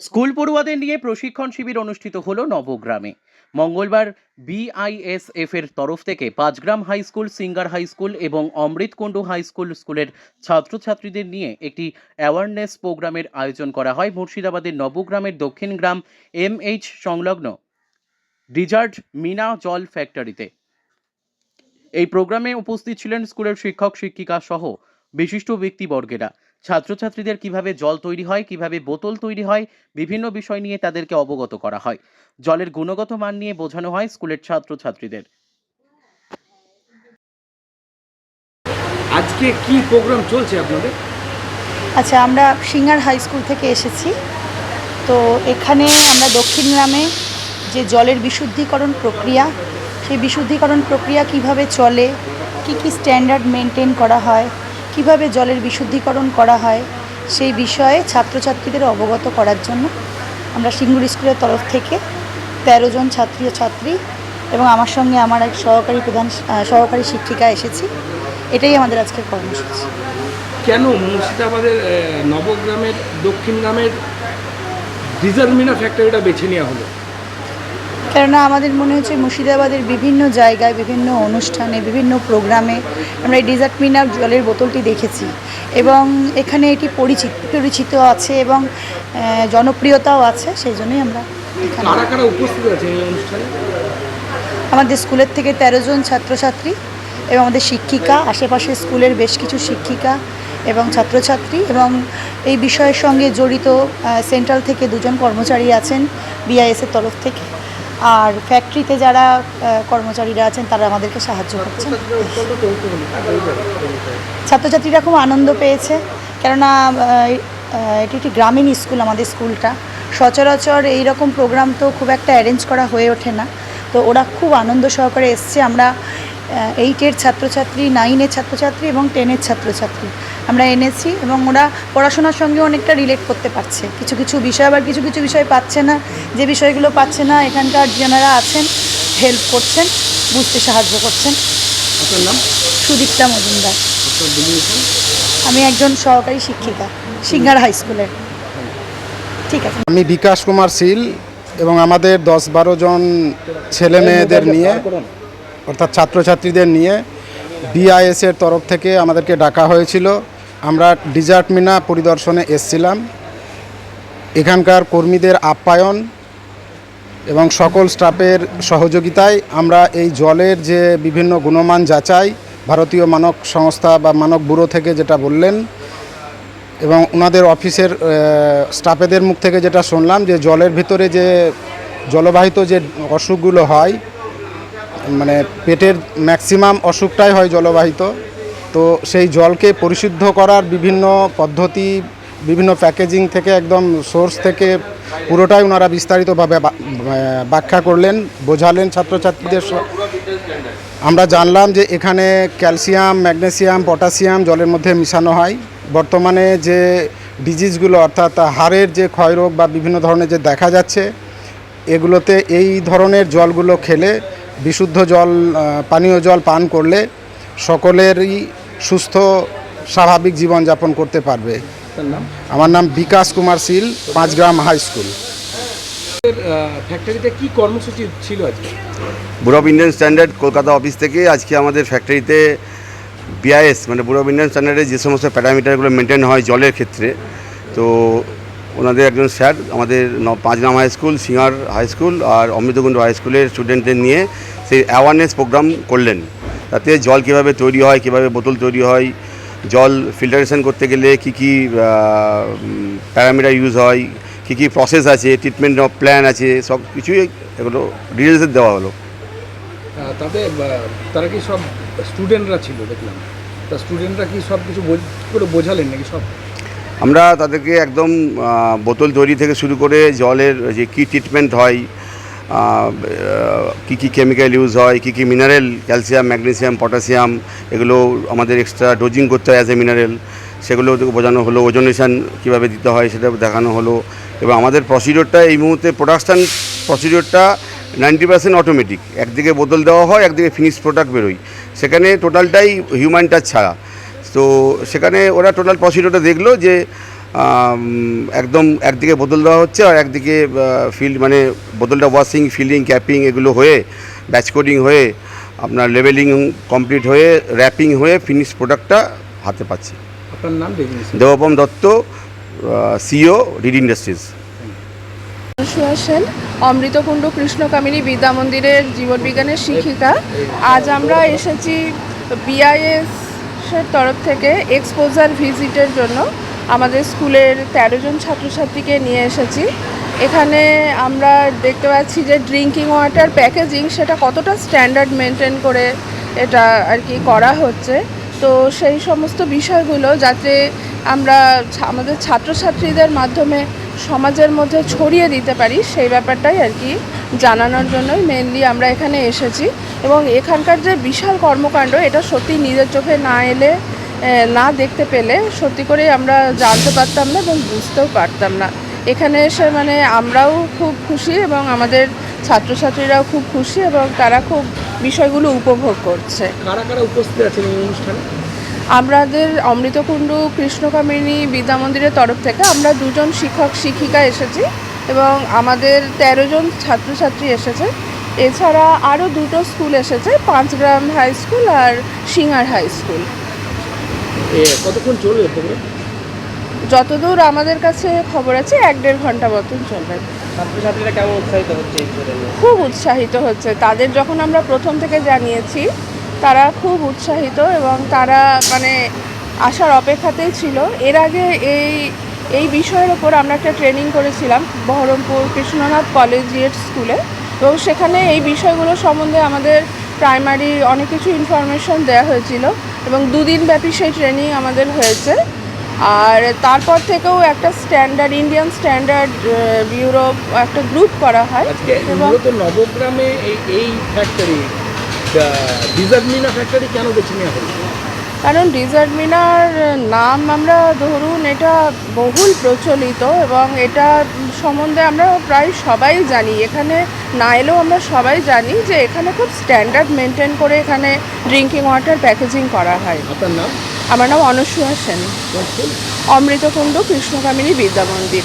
School পড়ুয়াদের নিয়ে প্রশিক্ষণ শিবির অনুষ্ঠিত হলো নবগ্রামে। মঙ্গলবার বিআইএসএফ এর তরফ থেকে Panchgram high school, Singar high school এবং অমৃতকুণ্ড হাই স্কুল স্কুলের ছাত্রছাত্রীদের নিয়ে একটি অ্যাওয়ারনেস প্রোগ্রামের আয়োজন করা হয়। মুর্শিদাবাদের নবগ্রামের দক্ষিণ গ্রাম এম এইচ সংলগ্ন ডিজার্ট মিনা জল ফ্যাক্টরিতে। এই প্রোগ্রামে উপস্থিত ছিলেন স্কুলের শিক্ষক, শিক্ষিকা সহ বিশিষ্ট ব্যক্তিবর্গেরা। ছাত্রছাত্রীদের কীভাবে জল তৈরি হয় কীভাবে বোতল তৈরি হয় বিভিন্ন বিষয় নিয়ে তাদেরকে অবগত করা হয়। জলের গুণগত মান নিয়ে বোঝানো হয় স্কুলের ছাত্রছাত্রীদের। আজকে কি প্রোগ্রাম চলছে আপনাদের? আচ্ছা আমরা সিঙ্গার হাই স্কুল থেকে এসেছি। তো এখানে আমরা দক্ষিণ গ্রামে যে জলের বিশুদ্ধিকরণ প্রক্রিয়া সেই বিশুদ্ধিকরণ প্রক্রিয়া কীভাবে চলে কি কি স্ট্যান্ডার্ড মেনটেন করা হয় কীভাবে জলের বিশুদ্ধিকরণ করা হয় সেই বিষয়ে ছাত্রছাত্রীদের অবগত করার জন্য আমরা সিঙ্গুর স্কুলের তরফ থেকে তেরো জন ছাত্রী ও ছাত্রী এবং আমার সঙ্গে আমার এক সহকারী প্রধান সহকারী শিক্ষিকা এসেছি। এটাই আমাদের আজকের কর্মসূচি। কেন মুর্শিদাবাদের নবগ্রামের, দক্ষিণ গ্রামের ডিজার্মিনা ফ্যাক্টরিটা বেছে নেওয়া হলো? কেননা আমাদের মনে হচ্ছে মুর্শিদাবাদের বিভিন্ন জায়গায় বিভিন্ন অনুষ্ঠানে বিভিন্ন প্রোগ্রামে আমরা এই ডিজার্ট মিনার জলের বোতলটি দেখেছি এবং এখানে এটি পরিচিত পরিচিত আছে এবং জনপ্রিয়তাও আছে সেই জন্যই আমরা আমাদের স্কুলের থেকে তেরো জন ছাত্রছাত্রী এবং আমাদের শিক্ষিকা আশেপাশের স্কুলের বেশ কিছু শিক্ষিকা এবং ছাত্রছাত্রী এবং এই বিষয়ের সঙ্গে জড়িত সেন্ট্রাল থেকে দুজন কর্মচারী আছেন বিআইএসের তরফ থেকে। আর ফ্যাক্টরিতে যারা কর্মচারীরা আছেন, তারা আমাদেরকে সাহায্য করছেন। ছাত্রছাত্রীরা খুব আনন্দ পেয়েছে, কেননা এটি একটি গ্রামীণ স্কুল, আমাদের স্কুলটা। সচরাচর এই রকম প্রোগ্রাম তো খুব একটা অ্যারেঞ্জ করা হয়ে ওঠে না। তো ওরা খুব আনন্দ সহকারে এসছে। আমরা এইটের ছাত্রছাত্রী নাইনের ছাত্রছাত্রী এবং টেনের ছাত্রছাত্রী। আমরা এনেছি এবং ওরা পড়াশোনার সঙ্গে অনেকটা রিলেট করতে পারছে। কিছু কিছু বিষয় আবার কিছু কিছু বিষয় পাচ্ছে না। যে বিষয়গুলো পাচ্ছে না এখানকার যেনারা আছেন হেল্প করছেন বুঝতে সাহায্য করছেন। আপনার নাম? সুদীপ্তা মজুমদার। আমি একজন সহকারী শিক্ষিকা সিঙ্গার হাই স্কুলের ঠিক আছে। আমি বিকাশ কুমার শীল এবং আমাদের দশ বারো জন ছেলে মেয়েদের নিয়ে অর্থাৎ ছাত্রছাত্রীদের নিয়ে বিআইএসের তরফ থেকে আমাদেরকে ডাকা হয়েছিল। আমরা ডিজার্ট মিনা পরিদর্শনে এসছিলাম। এখানকার কর্মীদের আপ্যায়ন এবং সকল স্টাফের সহযোগিতায় আমরা এই জলের যে বিভিন্ন গুণমান যাচাই, ভারতীয় মানক সংস্থা বা মানক ব্যুরো থেকে যেটা বললেন এবং ওনাদের অফিসের স্টাফেদের মুখ থেকে যেটা শুনলাম যে জলের ভিতরে যে জলবাহিত যে অসুখগুলো হয় মানে পেটের ম্যাক্সিমাম অসুখটাই হয় জলবাহিত। তো সেই জলকে পরিশুদ্ধ করার বিভিন্ন পদ্ধতি, বিভিন্ন প্যাকেজিং থেকে একদম সোর্স থেকে পুরোটাই ওনারা বিস্তারিতভাবে ব্যাখ্যা করলেন, বোঝালেন ছাত্রছাত্রীদের আমরা জানলাম যে এখানে ক্যালসিয়াম, ম্যাগনেসিয়াম পটাশিয়াম জলের মধ্যে মিশানো হয়। বর্তমানে যে ডিজিজগুলো অর্থাৎ হাড়ের যে ক্ষয়রোগ বা বিভিন্ন ধরনের যে দেখা যাচ্ছে, এগুলোতে এই ধরনের জলগুলো খেলে বিশুদ্ধ জল পানীয় জল পান করলে সকলেরই সুস্থ স্বাভাবিক জীবনযাপন করতে পারবে। আমার নাম বিকাশ কুমার শীল পাঁচগ্রাম হাই স্কুল। ফ্যাক্টরিতে কি কর্মসূচি ছিল আজকে? Bureau of Indian standard Kolkata office থেকে আজকে আমাদের ফ্যাক্টরিতে বিআইএস মানে ব্যুরো অফ ইন্ডিয়ান স্ট্যান্ডার্ডে যে সমস্ত প্যারামিটারগুলো মেনটেন হয় জলের ক্ষেত্রে তো ওনাদের একজন স্যার আমাদের ন- Panchgram high school Singar high school আর অমৃতকুণ্ড হাই স্কুলের স্টুডেন্টদের নিয়ে সেই অ্যাওয়ারনেস প্রোগ্রাম করলেন। তাতে জল কীভাবে তৈরি হয় কীভাবে বোতল তৈরি হয় জল ফিল্টারেশন করতে গেলে কী কী প্যারামিটার ইউজ হয় কী কী প্রসেস আছে ট্রিটমেন্ট প্ল্যান আছে সব কিছুই এগুলো ডিটেলসে দেওয়া হলো। তাতে তারা কি সব স্টুডেন্টরা ছিল দেখলাম? তা স্টুডেন্টরা কি সব কিছু করে বোঝালেন নাকি সব? আমরা তাদেরকে একদম বোতল তৈরি থেকে শুরু করে জলের যে কী ট্রিটমেন্ট হয় কী কী কেমিক্যাল ইউজ হয়, কী কী মিনারেল ক্যালসিয়াম ম্যাগনেসিয়াম পটাশিয়াম এগুলো আমাদের এক্সট্রা ডোজিং করতে হয় অ্যাজ এ মিনারেল সেগুলো বোঝানো হলো ওজনেশন কীভাবে দিতে হয় সেটা দেখানো হলো। এবং আমাদের প্রসিডিওরটা এই মুহূর্তে প্রোডাকশান প্রসিডিওরটা নাইনটি পার্সেন্ট অটোমেটিক একদিকে বোতল দেওয়া হয়, একদিকে ফিনিশ প্রোডাক্ট বেরোয়। সেখানে টোটালটাই হিউম্যান টাচ ছাড়া। তো সেখানে ওরা টোটাল প্রসিডিওরটা দেখল যে একদম একদিকে বদল দেওয়া হচ্ছে আর একদিকে ফিল্ড মানে বদলটা ওয়াশিং ফিলিং ক্যাপিং এগুলো হয়ে ব্যাচ কোডিং হয়ে আপনার লেভেলিং কমপ্লিট হয়ে র্যাপিং হয়ে ফিনিশ প্রোডাক্টটা হাতে পাচ্ছি। আপনার নাম Debopam Dutta CEO Reed industries Suha Sen Amritakunda Krishnakamini Vidya মন্দিরের জীবনবিজ্ঞানের শিক্ষিকা। আজ আমরা এসেছি বিআইএস এর তরফ থেকে এক্সপোজার ভিজিটের জন্য। আমাদের স্কুলের তেরো জন ছাত্রছাত্রীকে নিয়ে এসেছি। এখানে আমরা দেখতে পাচ্ছি যে ড্রিঙ্কিং ওয়াটার প্যাকেজিং সেটা কতটা স্ট্যান্ডার্ড মেনটেন করে এটা আর কি করা হচ্ছে। তো সেই সমস্ত বিষয়গুলো যাতে আমরা আমাদের ছাত্রছাত্রীদের মাধ্যমে সমাজের মধ্যে ছড়িয়ে দিতে পারি, সেই ব্যাপারটাই আর কি জানানোর জন্যই মেনলি আমরা এখানে এসেছি। এবং এখানকার যে বিশাল কর্মকাণ্ড, এটা সত্যি নিজের চোখে না এলে না দেখতে পেলে সত্যি করে আমরা জানতে পারতাম না এবং বুঝতেও পারতাম না। এখানে এসে মানে আমরাও খুব খুশি এবং আমাদের ছাত্রছাত্রীরাও খুব খুশি এবং তারা খুব বিষয়গুলো উপভোগ করছে। কারা কারা উপস্থিত আছেন এই অনুষ্ঠানে? আমাদের অমৃতকুণ্ড কৃষ্ণকামিনী বিদ্যা মন্দিরের তরফ থেকে আমরা দুজন শিক্ষক শিক্ষিকা এসেছি এবং আমাদের তেরো জন ছাত্রছাত্রী এসেছে। এছাড়া আরও দুটো স্কুল এসেছে পাঁচগ্রাম হাই স্কুল আর সিঙ্গার হাই স্কুল। কতক্ষণ চলবে প্রোগ্রাম যতদূর আমাদের কাছে খবর আছে এক দেড় ঘণ্টা মতন চলবে। ছাত্রছাত্রীরা কেমন উৎসাহিত হচ্ছে খুব উৎসাহিত হচ্ছে। তাদের যখন আমরা প্রথম থেকে জানিয়েছি তারা খুব উৎসাহিত এবং তারা মানে আসার অপেক্ষাতেই ছিল। এর আগে এই এই বিষয়ের ওপর আমরা একটা ট্রেনিং করেছিলাম বহরমপুর কৃষ্ণনাথ কলেজিয়েট স্কুলে। এবং সেখানে এই বিষয়গুলো সম্বন্ধে আমাদের প্রাইমারি অনেক কিছু ইনফরমেশন দেওয়া হয়েছিল। এবং দুদিন ব্যাপী সেই ট্রেনিং আমাদের হয়েছে। আর তারপর থেকেও একটা স্ট্যান্ডার্ড ইন্ডিয়ান স্ট্যান্ডার্ড ব্যুরো একটা গ্রুপ করা হয় এবং নবগ্রামে এই ফ্যাক্টরি ফ্যাক্টরি কেন বেছে নেওয়া হলো কারণ ডিজার্ট মিনার নাম আমরা ধরুন এটা বহুল প্রচলিত এবং এটা সম্বন্ধে আমরা প্রায় সবাই জানি। এখানে না এলেও আমরা সবাই জানি যে এখানে খুব স্ট্যান্ডার্ড মেনটেন করে এখানে ড্রিঙ্কিং ওয়াটার প্যাকেজিং করা হয়। আপনার নাম? আমার নাম অনসূয়া সেন। অমৃতকুণ্ড কৃষ্ণকামিনী বিদ্যা মন্দির।